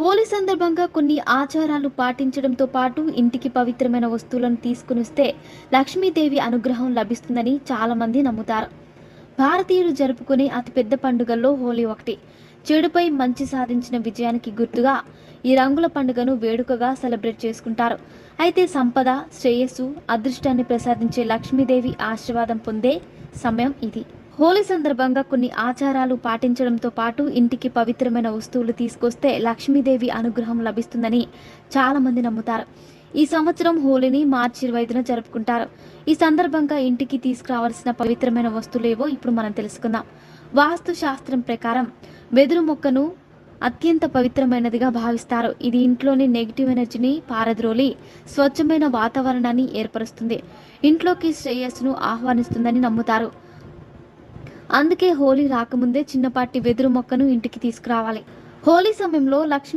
హోలీ సందర్భంగా కొన్ని ఆచారాలు పాటించడంతో పాటు ఇంటికి పవిత్రమైన వస్తువులను తీసుకుని వస్తే లక్ష్మీదేవి అనుగ్రహం లభిస్తుందని చాలామంది నమ్ముతారు. భారతీయులు జరుపుకునే అతిపెద్ద పండుగల్లో హోలీ ఒకటి. చెడుపై మంచి సాధించిన విజయానికి గుర్తుగా ఈ రంగుల పండుగను వేడుకగా సెలబ్రేట్ చేసుకుంటారు. అయితే సంపద శ్రేయస్సు అదృష్టాన్ని ప్రసాదించే లక్ష్మీదేవి ఆశీర్వాదం పొందే సమయం ఇది. హోలీ సందర్భంగా కొన్ని ఆచారాలు పాటించడంతో పాటు ఇంటికి పవిత్రమైన వస్తువులు తీసుకొస్తే లక్ష్మీదేవి అనుగ్రహం లభిస్తుందని చాలామంది నమ్ముతారు. ఈ సంవత్సరం హోలీని మార్చి ఇరవై ఐదున జరుపుకుంటారు. ఈ సందర్భంగా ఇంటికి తీసుకురావాల్సిన పవిత్రమైన వస్తువులేవో ఇప్పుడు మనం తెలుసుకుందాం. వాస్తు శాస్త్రం ప్రకారం వెదురు మొక్కను అత్యంత పవిత్రమైనదిగా భావిస్తారు. ఇది ఇంట్లోని నెగిటివ్ ఎనర్జీని పారద్రోలి స్వచ్ఛమైన వాతావరణాన్ని ఏర్పరుస్తుంది. ఇంట్లోకి శ్రేయస్సును ఆహ్వానిస్తుందని నమ్ముతారు. అందుకే హోలీ రాకముందే చిన్నపాటి వెదురు మొక్కను ఇంటికి తీసుకురావాలి. హోలీ సమయంలో లక్ష్మి